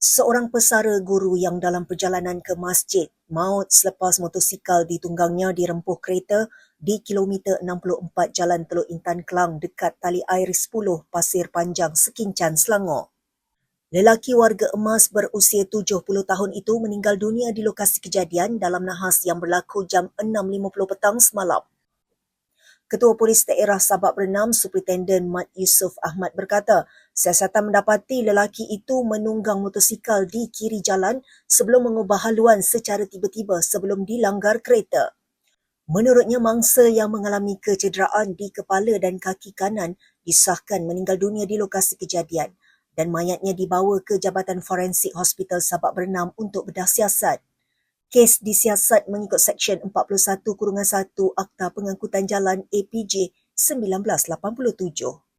Seorang pesara guru yang dalam perjalanan ke masjid maut selepas motosikal ditunggangnya dirempuh kereta di kilometer 64 Jalan Teluk Intan Kelang dekat Tali Air 10 Pasir Panjang, Sekincan, Selangor. Lelaki warga emas berusia 70 tahun itu meninggal dunia di lokasi kejadian dalam nahas yang berlaku jam 6.50 petang semalam. Ketua Polis Daerah Sabak Bernam, Superintenden Mat Yusof Ahmad berkata, siasatan mendapati lelaki itu menunggang motosikal di kiri jalan sebelum mengubah haluan secara tiba-tiba sebelum dilanggar kereta. Menurutnya, mangsa yang mengalami kecederaan di kepala dan kaki kanan disahkan meninggal dunia di lokasi kejadian dan mayatnya dibawa ke Jabatan Forensik Hospital Sabak Bernam untuk bedah siasat. Kes disiasat mengikut Seksyen 41-1 Akta Pengangkutan Jalan APJ 1987.